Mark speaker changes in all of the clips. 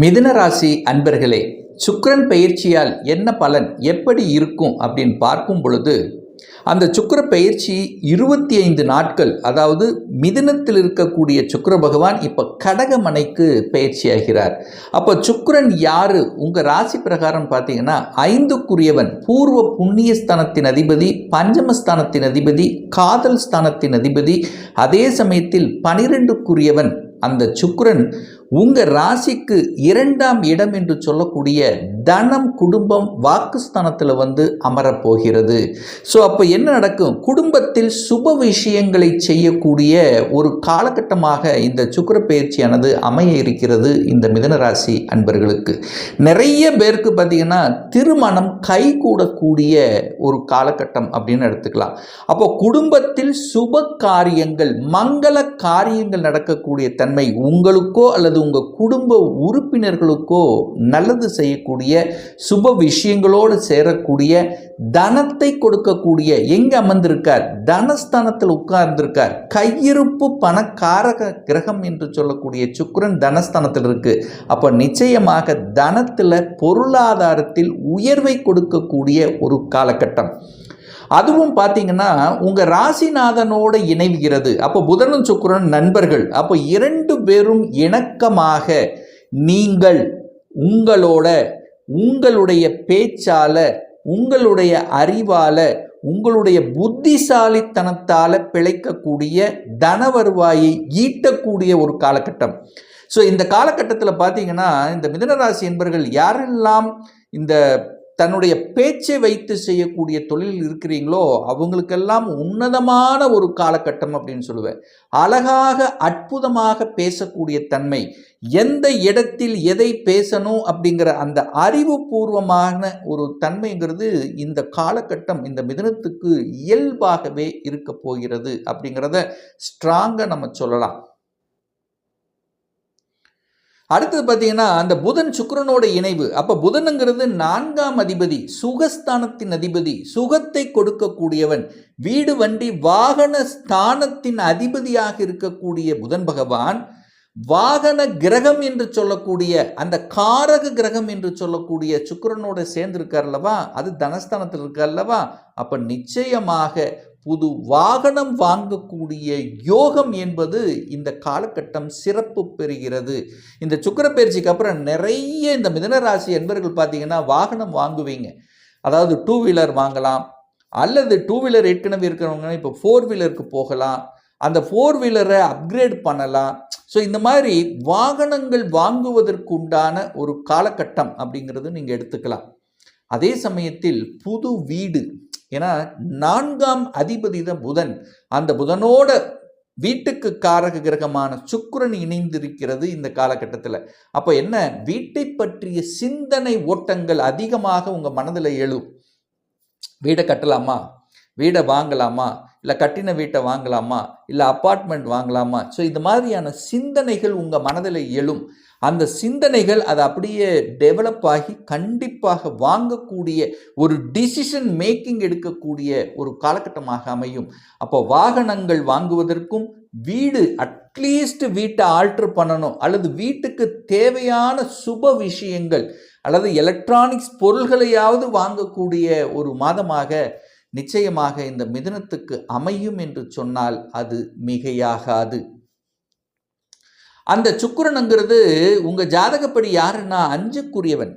Speaker 1: மிதுன ராசி அன்பர்களே சுக்கிரன் பயிற்சியால் என்ன பலன் எப்படி இருக்கும் அப்படின்னு பார்க்கும் பொழுது அந்த சுக்கர பயிற்சி இருபத்தி ஐந்து நாட்கள் அதாவது மிதுனத்தில் இருக்கக்கூடிய சுக்கர பகவான் இப்போ கடகமனைக்கு பயிற்சியாகிறார். அப்போ சுக்கரன் யாரு? உங்கள் ராசி பிரகாரம் பார்த்தீங்கன்னா ஐந்துக்குரியவன் பூர்வ புண்ணியஸ்தானத்தின் அதிபதி பஞ்சமஸ்தானத்தின் அதிபதி காதல் ஸ்தானத்தின் அதிபதி அதே சமயத்தில் பனிரெண்டுக்குரியவன் அந்த சுக்கிரன் உங்கள் ராசிக்கு இரண்டாம் இடம் என்று சொல்லக்கூடிய தனம் குடும்பம் வாக்குஸ்தானத்தில் வந்து அமரப்போகிறது. ஸோ அப்போ என்ன நடக்கும்? குடும்பத்தில் சுப விஷயங்களை செய்யக்கூடிய ஒரு காலகட்டமாக இந்த சுக்கிர பயிற்சியானது அமைய இருக்கிறது இந்த மிதன ராசி அன்பர்களுக்கு. நிறைய பேருக்கு பார்த்தீங்கன்னா திருமணம் கைகூடக்கூடிய ஒரு காலகட்டம் அப்படின்னு எடுத்துக்கலாம். அப்போ குடும்பத்தில் சுப காரியங்கள் மங்கள காரியங்கள் நடக்கக்கூடிய தன்மை உங்களுக்கோ அல்லது உங்கள் குடும்ப உறுப்பினர்களுக்கோ நல்லது செய்யக்கூடிய சுப விஷயங்களோடு சேரக்கூடிய தனத்தை கொடுக்கக்கூடிய எங்கே அமர்ந்திருக்கார்? தனஸ்தானத்தில் உட்கார்ந்திருக்கார். கையிருப்பு பணக்காரக கிரகம் என்று சொல்லக்கூடிய சுக்கரன் தனஸ்தானத்தில் இருக்கு. அப்போ நிச்சயமாக தனத்தில் பொருளாதாரத்தில் உயர்வை கொடுக்கக்கூடிய ஒரு காலகட்டம். அதுவும் பார்த்தீங்கன்னா உங்கள் ராசிநாதனோடு இணைவுகிறது அப்போ புதனும் சுக்கிரன் நண்பர்கள். அப்போ இரண்டு பேரும் இணக்கமாக நீங்கள் உங்களோட உங்களுடைய பேச்சால் உங்களுடைய அறிவால உங்களுடைய புத்திசாலித்தனத்தால் பிழைக்கக்கூடிய தன வருவாயை ஈட்டக்கூடிய ஒரு காலகட்டம். ஸோ இந்த காலகட்டத்தில் பார்த்தீங்கன்னா இந்த மிதனராசி என்பர்கள் யாரெல்லாம் இந்த தன்னுடைய பேச்சை வைத்து செய்யக்கூடிய தொழில் இருக்கிறீங்களோ அவங்களுக்கெல்லாம் உன்னதமான ஒரு காலகட்டம் அப்படின்னு சொல்லுவேன். அழகாக அற்புதமாக பேசக்கூடிய தன்மை எந்த இடத்தில் எதை பேசணும் அப்படிங்கிற அந்த அறிவுபூர்வமான ஒரு தன்மைங்கிறது இந்த காலகட்டம் இந்த மிதனத்துக்கு இயல்பாகவே இருக்க போகிறது அப்படிங்கிறத ஸ்ட்ராங்காக நம்ம சொல்லலாம். அடுத்தது பார்த்தீங்கன்னா அந்த புதன் சுக்கரனோட இணைவு. அப்போ புதனுங்கிறது நான்காம் அதிபதி சுகஸ்தானத்தின் அதிபதி சுகத்தை கொடுக்கக்கூடியவன். வீடு வண்டி வாகன ஸ்தானத்தின் அதிபதியாக இருக்கக்கூடிய புதன் பகவான் வாகன கிரகம் என்று சொல்லக்கூடிய அந்த காரக கிரகம் என்று சொல்லக்கூடிய சுக்கிரனோட சேர்ந்திருக்கார் அல்லவா? அது தனஸ்தானத்தில் இருக்கார் அல்லவா? அப்போ நிச்சயமாக புது வாகனம் வாங்கக்கூடிய யோகம் என்பது இந்த காலகட்டம் சிறப்பு பெறுகிறது. இந்த சுக்கரப்பயிற்சிக்கு அப்புறம் நிறைய இந்த மிதனராசி என்பர்கள் பார்த்தீங்கன்னா வாகனம் வாங்குவீங்க. அதாவது டூ வீலர் வாங்கலாம். அல்லது டூ வீலர் ஏற்கனவே இருக்கிறவங்க இப்போ ஃபோர் வீலருக்கு போகலாம். அந்த ஃபோர் வீலரை அப்கிரேட் பண்ணலாம். ஸோ இந்த மாதிரி வாகனங்கள் வாங்குவதற்கு உண்டான ஒரு காலகட்டம் அப்படிங்கிறது நீங்கள் எடுத்துக்கலாம். அதே சமயத்தில் புது வீடு. ஏன்னா நான்காம் அதிபதி தான் புதன். அந்த புதனோட வீட்டுக்கு காரக கிரகமான சுக்கரன் இணைந்திருக்கிறது இந்த காலகட்டத்தில். அப்போ என்ன? வீட்டை பற்றிய சிந்தனை ஓட்டங்கள் அதிகமாக உங்கள் மனதில் எழும். வீடை கட்டலாமா? வீடை வாங்கலாமா? இல்லை கட்டின வீட்டை வாங்கலாமா? இல்லை அப்பார்ட்மெண்ட் வாங்கலாமா? ஸோ இந்த மாதிரியான சிந்தனைகள் உங்கள் மனதில் எழும். அந்த சிந்தனைகள் அது அப்படியே டெவலப் ஆகி கண்டிப்பாக வாங்கக்கூடிய ஒரு டிசிஷன் மேக்கிங் எடுக்கக்கூடிய ஒரு காலகட்டமாக அமையும். அப்போ வாகனங்கள் வாங்குவதற்கும் வீடு அட்லீஸ்ட் வீட்டை ஆல்ட்ரு பண்ணணும் அல்லது வீட்டுக்கு தேவையான சுப விஷயங்கள் அல்லது எலக்ட்ரானிக்ஸ் பொருள்களையாவது வாங்கக்கூடிய ஒரு மாதமாக நிச்சயமாக இந்த மிதனத்துக்கு அமையும் என்று சொன்னால் அது மிகையாகாது. அந்த சுக்கரனுங்கிறது உங்கள் ஜாதகப்படி யாருன்னா அஞ்சுக்குரியவன்.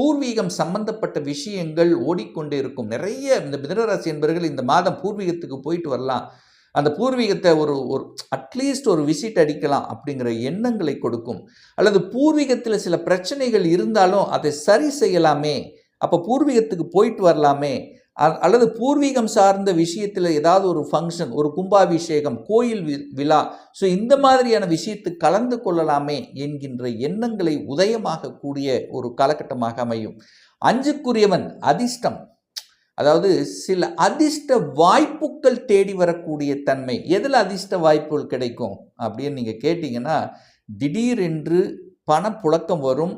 Speaker 1: பூர்வீகம் சம்பந்தப்பட்ட விஷயங்கள் ஓடிக்கொண்டே இருக்கும். நிறைய இந்த மிதனராசி என்பவர்கள் இந்த மாதம் பூர்வீகத்துக்கு போயிட்டு வரலாம். அந்த பூர்வீகத்தை ஒரு ஒரு அட்லீஸ்ட் ஒரு விசிட் அடிக்கலாம் அப்படிங்கிற எண்ணங்களை கொடுக்கும். அல்லது பூர்வீகத்தில் சில பிரச்சனைகள் இருந்தாலும் அதை சரி செய்யலாமே. அப்போ பூர்வீகத்துக்கு போயிட்டு வரலாமே. அல்லது பூர்வீகம் சார்ந்த விஷயத்தில் ஏதாவது ஒரு ஃபங்க்ஷன் ஒரு கும்பாபிஷேகம் கோயில் வி- விழா ஸோ இந்த மாதிரியான விஷயத்து கலந்து கொள்ளலாமே என்கின்ற எண்ணங்களை உதயமாக கூடிய ஒரு காலகட்டமாக அமையும். அஞ்சுக்குரியவன் அதிர்ஷ்டம். அதாவது சில அதிர்ஷ்ட வாய்ப்புகள் தேடி வரக்கூடிய தன்மை. எதில் அதிர்ஷ்ட வாய்ப்புகள் கிடைக்கும் அப்படின்னு நீங்கள் கேட்டிங்கன்னா திடீரென்று பணப்புழக்கம் வரும்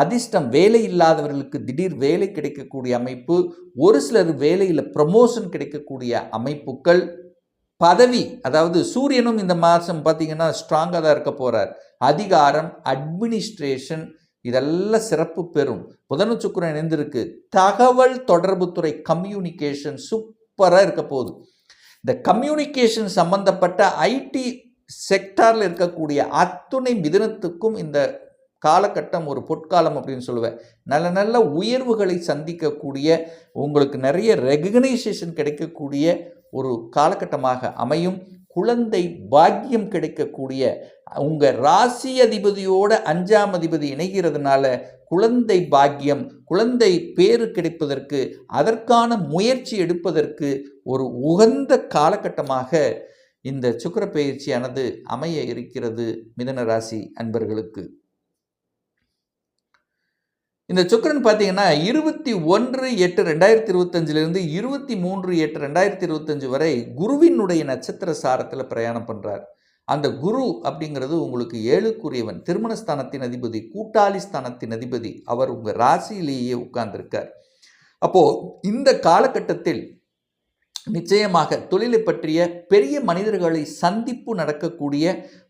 Speaker 1: அதிர்ஷ்டம் வேலை இல்லாதவர்களுக்கு திடீர் வேலை கிடைக்கக்கூடிய அமைப்பு ஒரு சிலர் வேலையில் ப்ரமோஷன் கிடைக்கக்கூடிய அமைப்புகள் பதவி அதாவது சூரியனும் இந்த மாதம் பார்த்தீங்கன்னா ஸ்ட்ராங்காக தான் இருக்க போகிறார் அதிகாரம் அட்மினிஸ்ட்ரேஷன் இதெல்லாம் சிறப்பு பெறும். புதனு சுக்கிரன் இணைந்திருக்கு. தகவல் தொடர்புத்துறை கம்யூனிகேஷன் சூப்பராக இருக்க போகுது. இந்த கம்யூனிகேஷன் சம்பந்தப்பட்ட ஐடி செக்டாரில் இருக்கக்கூடிய அத்துணை மிதனத்துக்கும் இந்த காலகட்டம் ஒரு பொற்காலம் அப்படின்னு சொல்லுவேன். நல்ல நல்ல உயர்வுகளை சந்திக்கக்கூடிய உங்களுக்கு நிறைய ரெகக்னைசேஷன் கிடைக்கக்கூடிய ஒரு காலகட்டமாக அமையும். குழந்தை பாக்கியம் கிடைக்கக்கூடிய உங்கள் ராசி அதிபதியோட அஞ்சாம் அதிபதி இணைகிறதுனால குழந்தை பாக்கியம் குழந்தை பேறு கிடைப்பதற்கு அதற்கான முயற்சி எடுப்பதற்கு ஒரு உகந்த காலகட்டமாக இந்த சுக்கிர பயிற்சியானது அமைய இருக்கிறது மிதன ராசி அன்பர்களுக்கு. இந்த சுக்கரன் பார்த்தீங்கன்னா இருபத்தி ஒன்று எட்டு ரெண்டாயிரத்தி இருபத்தஞ்சிலிருந்து இருபத்தி மூன்று எட்டு ரெண்டாயிரத்தி இருபத்தஞ்சு வரை குருவினுடைய நட்சத்திர சாரத்தில் பிரயாணம் பண்ணுறார் அந்த குரு அப்படிங்கிறது உங்களுக்கு ஏழுக்குரியவன் திருமணஸ்தானத்தின் அதிபதி கூட்டாளி ஸ்தானத்தின் அதிபதி. அவர் உங்கள் ராசியிலேயே உட்கார்ந்திருக்கார். அப்போது இந்த காலகட்டத்தில் நிச்சயமாக தொழிலை பற்றிய பெரிய மனிதர்களை சந்திப்பு நடக்கக்கூடிய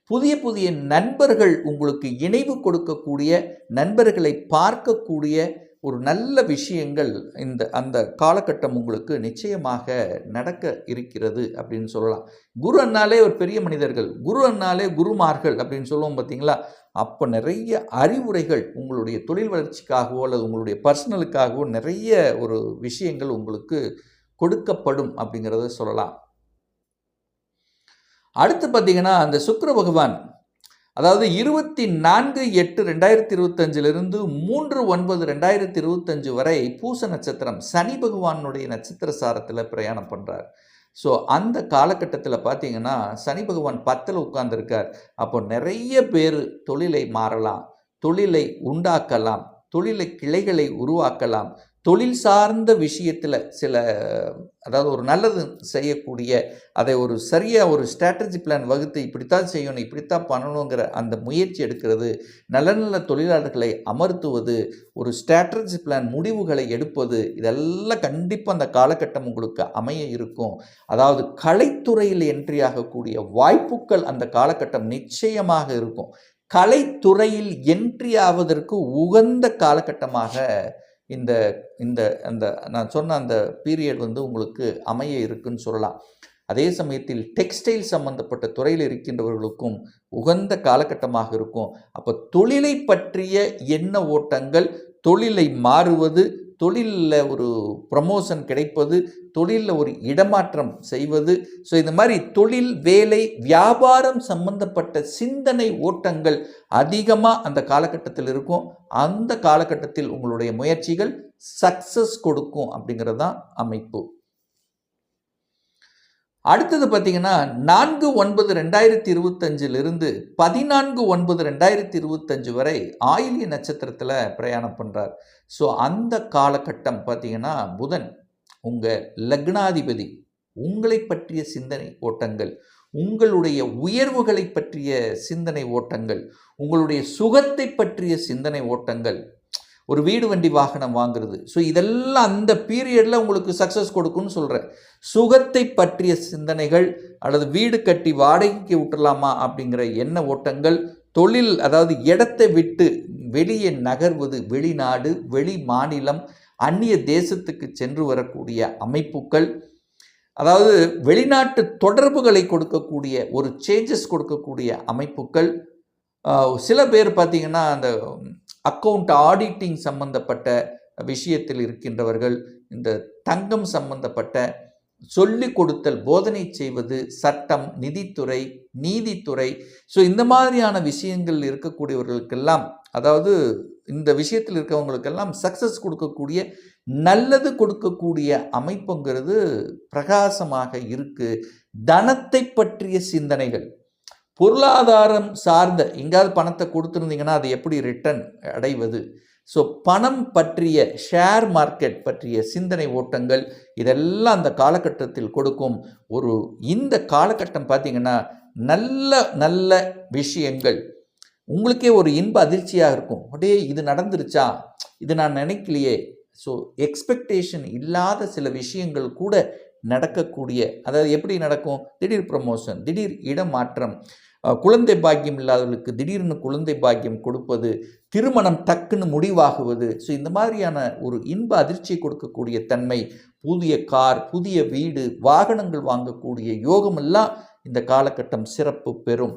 Speaker 1: புதிய புதிய நண்பர்கள் உங்களுக்கு இணைவு கொடுக்கக்கூடிய நண்பர்களை பார்க்கக்கூடிய ஒரு நல்ல விஷயங்கள் இந்த அந்த காலகட்டம் உங்களுக்கு நிச்சயமாக நடக்க இருக்கிறது அப்படின்னு சொல்லலாம். குரு அண்ணாலே ஒரு பெரிய மனிதர்கள் குரு அண்ணாலே குருமார்கள் அப்படின்னு சொல்லுவோம் பார்த்தீங்களா? அப்போ நிறைய அறிவுரைகள் உங்களுடைய தொழில் வளர்ச்சிக்காகவோ அல்லது உங்களுடைய பர்சனலுக்காகவோ நிறைய ஒரு விஷயங்கள் உங்களுக்கு கொடுக்கப்படும் அப்படிங்கிறத சொல்லலாம். அடுத்து பார்த்தீங்கன்னா அந்த சுக்கர பகவான் அதாவது இருபத்தி நான்கு எட்டு ரெண்டாயிரத்தி இருபத்தஞ்சிலிருந்து மூன்று ஒன்பது ரெண்டாயிரத்தி இருபத்தஞ்சு வரை பூச நட்சத்திரம் சனி பகவானுடைய நட்சத்திர சாரத்தில் பிரயாணம் பண்ணுறார் ஸோ அந்த காலகட்டத்தில் பார்த்தீங்கன்னா சனி பகவான் பத்தில் உட்கார்ந்துருக்கார். அப்போ நிறைய பேர் தொழிலை மாறலாம் தொழிலை உண்டாக்கலாம் தொழிலை கிளைகளை உருவாக்கலாம் தொழில் சார்ந்த விஷயத்தில் சில அதாவது ஒரு நல்லது செய்யக்கூடிய அதை ஒரு சரியாக ஒரு ஸ்ட்ராட்டஜி பிளான் வகுத்து இப்படித்தான் செய்யணும் இப்படித்தான் பண்ணணுங்கிற அந்த முயற்சி எடுக்கிறது நல்ல நல்ல தொழிலாளர்களை அமர்த்துவது ஒரு ஸ்ட்ராட்டஜி பிளான் முடிவுகளை எடுப்பது இதெல்லாம் கண்டிப்பாக அந்த காலகட்டம் உங்களுக்கு அமைய இருக்கும். அதாவது கலைத்துறையில் என்ட்ரி ஆகக்கூடிய வாய்ப்புகள் அந்த காலகட்டம் நிச்சயமாக இருக்கும். கலைத்துறையில் என்ட்ரி ஆவதற்கு உகந்த காலகட்டமாக இந்த இந்த அந்த நான் சொன்ன அந்த பீரியட் வந்து உங்களுக்கு அமைய இருக்குன்னு சொல்லலாம். அதே சமயத்தில் டெக்ஸ்டைல் சம்பந்தப்பட்ட துறையில் இருக்கின்றவர்களுக்கும் உகந்த காலகட்டமாக இருக்கும். அப்போ தொழிலை பற்றிய எண்ண ஓட்டங்கள் தொழிலை மாறுவது தொழிலில் ஒரு ப்ரமோஷன் கிடைப்பது தொழிலில் ஒரு இடமாற்றம் செய்வது. ஸோ இந்த மாதிரி தொழில் வேலை வியாபாரம் சம்பந்தப்பட்ட சிந்தனை ஓட்டங்கள் அதிகமாக அந்த காலகட்டத்தில் இருக்கும். அந்த காலகட்டத்தில் உங்களுடைய முயற்சிகள் சக்ஸஸ் கொடுக்கும் அப்படிங்கிறது தான் அமைப்பு. அடுத்தது பார்த்தீங்கன்னா நான்கு ஒன்பது ரெண்டாயிரத்தி இருபத்தஞ்சிலிருந்து பதினான்கு ஒன்பது ரெண்டாயிரத்தி இருபத்தஞ்சு வரை ஆயிலிய நட்சத்திரத்தில் பிரயாணம் பண்ணுறார் ஸோ அந்த காலகட்டம் பார்த்தீங்கன்னா புதன் உங்கள் லக்னாதிபதி உங்களை பற்றிய சிந்தனை ஓட்டங்கள் உங்களுடைய உயர்வுகளை பற்றிய சிந்தனை ஓட்டங்கள் உங்களுடைய சுகத்தை பற்றிய சிந்தனை ஓட்டங்கள் ஒரு வீடு வண்டி வாகனம் வாங்குறது. ஸோ இதெல்லாம் அந்த பீரியடில் உங்களுக்கு சக்ஸஸ் கொடுக்கும்னு சொல்கிறேன் சுகத்தை பற்றிய சிந்தனைகள் அல்லது வீடு கட்டி வாடகைக்கு விட்டுலாமா அப்படிங்கிற எண்ண ஓட்டங்கள் தொழில் அதாவது இடத்தை விட்டு வெளியே நகர்வது வெளிநாடு வெளி மாநிலம் அந்நிய தேசத்துக்கு சென்று வரக்கூடிய அமைப்புகள் அதாவது வெளிநாட்டு தொடர்புகளை கொடுக்கக்கூடிய ஒரு சேஞ்சஸ் கொடுக்கக்கூடிய அமைப்புகள் சில பேர் பார்த்திங்கன்னா அந்த அக்கௌண்ட் ஆடிட்டிங் சம்பந்தப்பட்ட விஷயத்தில் இருக்கின்றவர்கள் இந்த தங்கம் சம்பந்தப்பட்ட சொல்லிக் கொடுத்தல் போதனை செய்வது சட்டம் நிதித்துறை நீதித்துறை ஸோ இந்த மாதிரியான விஷயங்கள் இருக்கக்கூடியவர்களுக்கெல்லாம் அதாவது இந்த விஷயத்தில் இருக்கவங்களுக்கெல்லாம் சக்ஸஸ் கொடுக்கக்கூடிய நல்லது கொடுக்கக்கூடிய அமைப்புங்கிறது பிரகாசமாக இருக்குது தனத்தை பற்றிய சிந்தனைகள். பொருளாதாரம் சார்ந்த எங்காவது பணத்தை கொடுத்துருந்தீங்கன்னா அது எப்படி ரிட்டர்ன் அடைவது? ஸோ பணம் பற்றிய ஷேர் மார்க்கெட் பற்றிய சிந்தனை ஓட்டங்கள் இதெல்லாம் அந்த காலகட்டத்தில் கொடுக்கும் ஒரு இந்த காலகட்டம் பார்த்திங்கன்னா நல்ல நல்ல விஷயங்கள். உங்களுக்கே ஒரு இன்ப அதிர்ச்சியாக இருக்கும். அப்படியே இது நடந்துருச்சா? இது நான் நினைக்கலையே. ஸோ எக்ஸ்பெக்டேஷன் இல்லாத சில விஷயங்கள் கூட நடக்கக்கூடிய அதாவது எப்படி நடக்கும்? திடீர் ப்ரமோஷன் திடீர் இடமாற்றம். குழந்தை பாக்கியம் இல்லாதவர்களுக்கு திடீர்னு குழந்தை பாக்கியம் கொடுப்பது திருமணம் டக்குன்னு முடிவாகுவது. ஸோ இந்த மாதிரியான ஒரு இன்ப அதிர்ச்சியை கொடுக்கக்கூடிய தன்மை புதிய கார் புதிய வீடு வாகனங்கள் வாங்கக்கூடிய யோகமெல்லாம் இந்த காலகட்டம் சிறப்பு பெறும்.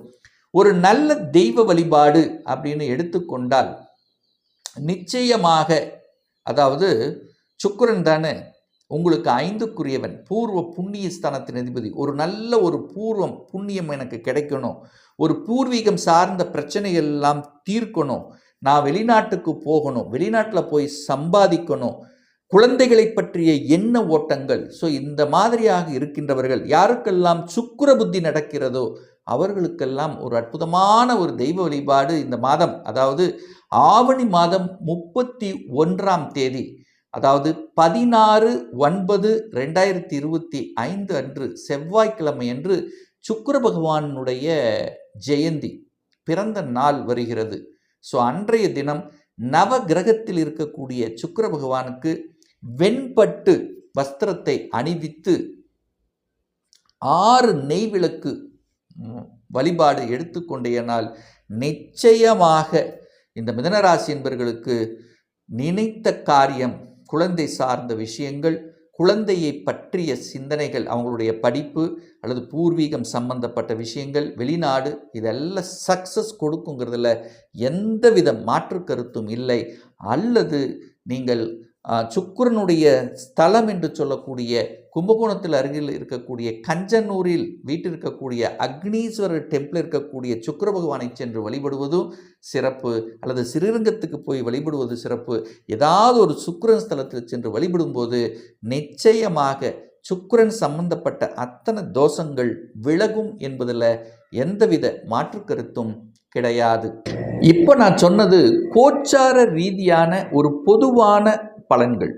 Speaker 1: ஒரு நல்ல தெய்வ வழிபாடு அப்படின்னு எடுத்துக்கொண்டால் நிச்சயமாக அதாவது சுக்கரன் தானே உங்களுக்கு ஐந்துக்குரியவன் பூர்வ புண்ணிய ஸ்தானத்தின் அதிபதி. ஒரு நல்ல ஒரு பூர்வம் புண்ணியம் எனக்கு கிடைக்கணும். ஒரு பூர்வீகம் சார்ந்த பிரச்சனைகள் எல்லாம் தீர்க்கணும். நான் வெளிநாட்டுக்கு போகணும். வெளிநாட்டில் போய் சம்பாதிக்கணும். குழந்தைகளை பற்றிய எண்ண ஓட்டங்கள். ஸோ இந்த மாதிரியாக இருக்கின்றவர்கள் யாருக்கெல்லாம் சுக்கிர புத்தி நடக்கிறதோ அவர்களுக்கெல்லாம் ஒரு அற்புதமான ஒரு தெய்வ வழிபாடு இந்த மாதம். அதாவது ஆவணி மாதம் முப்பத்தி ஒன்றாம் தேதி. அதாவது பதினாறு ஒன்பது ரெண்டாயிரத்தி இருபத்தி ஐந்து அன்று செவ்வாய்க்கிழமை அன்று சுக்கர பகவானுடைய ஜெயந்தி பிறந்த நாள் வருகிறது. ஸோ அன்றைய தினம் நவ கிரகத்தில் இருக்கக்கூடிய சுக்கர பகவானுக்கு வெண்பட்டு வஸ்திரத்தை அணிவித்து ஆறு நெய் விளக்கு வழிபாடு எடுத்துக்கொண்டேனால் நிச்சயமாக இந்த மிதனராசி என்பவர்களுக்கு நினைத்த காரியம் குழந்தை சார்ந்த விஷயங்கள் குழந்தையை பற்றிய சிந்தனைகள் அவங்களுடைய படிப்பு அல்லது பூர்வீகம் சம்பந்தப்பட்ட விஷயங்கள் வெளிநாடு இதெல்லாம் சக்ஸஸ் கொடுக்குங்கிறதுல எந்தவித மாற்று கருத்தும் இல்லை. அல்லது நீங்கள் சுக்கிரனுடைய ஸ்தலம் என்று சொல்லக்கூடிய கும்பகோணத்தில் அருகில் இருக்கக்கூடிய கஞ்சனூரில் வீட்டில் இருக்கக்கூடிய அக்னீஸ்வரர் டெம்பிள் இருக்கக்கூடிய சுக்கர பகவானை சென்று வழிபடுவதும் சிறப்பு அல்லது சிறுரங்கத்துக்கு போய் வழிபடுவது சிறப்பு. ஏதாவது ஒரு சுக்கரன் ஸ்தலத்தில் சென்று வழிபடும்போது நிச்சயமாக சுக்கிரன் சம்பந்தப்பட்ட அத்தனை தோஷங்கள் விலகும் என்பதில் எந்தவித மாற்று கருத்தும் கிடையாது. இப்போ நான் சொன்னது கோச்சார ரீதியான ஒரு பொதுவான பலன்கள்.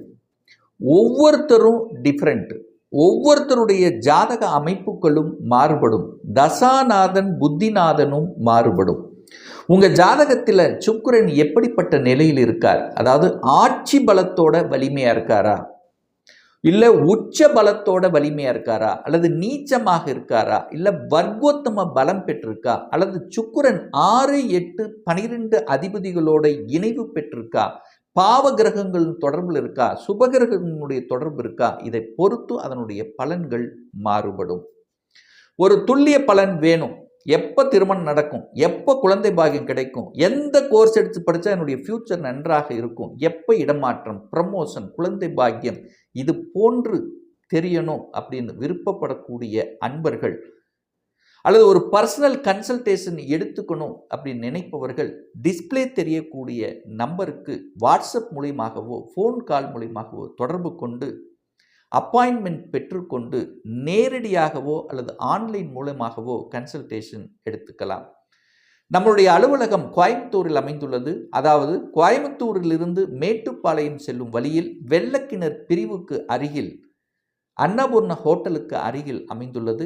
Speaker 1: ஒவ்வொருத்தரும் டிஃப்ரெண்ட் ஒவ்வொருத்தருடைய ஜாதக அமைப்புகளும் மாறுபடும். தசாநாதன் புத்திநாதனும் மாறுபடும். உங்கள் ஜாதகத்தில் சுக்கரன் எப்படிப்பட்ட நிலையில் இருக்கார்? அதாவது ஆட்சி பலத்தோட வலிமையாக இருக்காரா? இல்லை உச்ச பலத்தோட வலிமையாக இருக்காரா? அல்லது நீச்சமாக இருக்காரா? இல்லை வர்க்கோத்தம பலம் பெற்றிருக்கா? அல்லது சுக்குரன் ஆறு எட்டு பனிரெண்டு அதிபதிகளோட இணைவு பெற்றிருக்கா? பாவ கிரகங்கள் தொடர்பில் இருக்கா? சுபகிரகங்களுடைய தொடர்பு இருக்கா? இதை பொறுத்து அதனுடைய பலன்கள் மாறுபடும். ஒரு துல்லிய பலன் வேணும். எப்போ திருமணம் நடக்கும்? எப்போ குழந்தை பாக்கியம் கிடைக்கும்? எந்த கோர்ஸ் எடுத்து படித்தா என்னுடைய ஃப்யூச்சர் நன்றாக இருக்கும்? எப்போ இடமாற்றம் ப்ரமோஷன் குழந்தை பாக்கியம் இது போன்று தெரியணும் அப்படின்னு விருப்பப்படக்கூடிய அன்பர்கள் அல்லது ஒரு பர்சனல் கன்சல்டேஷன் எடுத்துக்கணும் அப்படின்னு நினைப்பவர்கள் டிஸ்ப்ளே தெரியக்கூடிய நம்பருக்கு வாட்ஸ்அப் மூலியமாகவோ ஃபோன் கால் மூலியமாகவோ தொடர்பு கொண்டு அப்பாயின்மெண்ட் பெற்றுக்கொண்டு நேரடியாகவோ அல்லது ஆன்லைன் மூலமாகவோ கன்சல்டேஷன் எடுத்துக்கலாம். நம்மளுடைய அலுவலகம் கோயம்புத்தூரில் அமைந்துள்ளது. அதாவது கோயம்புத்தூரிலிருந்து மேட்டுப்பாளையம் செல்லும் வழியில் வெள்ளக்கிணர் பிரிவுக்கு அருகில் அன்னபூர்ண ஹோட்டலுக்கு அருகில் அமைந்துள்ளது.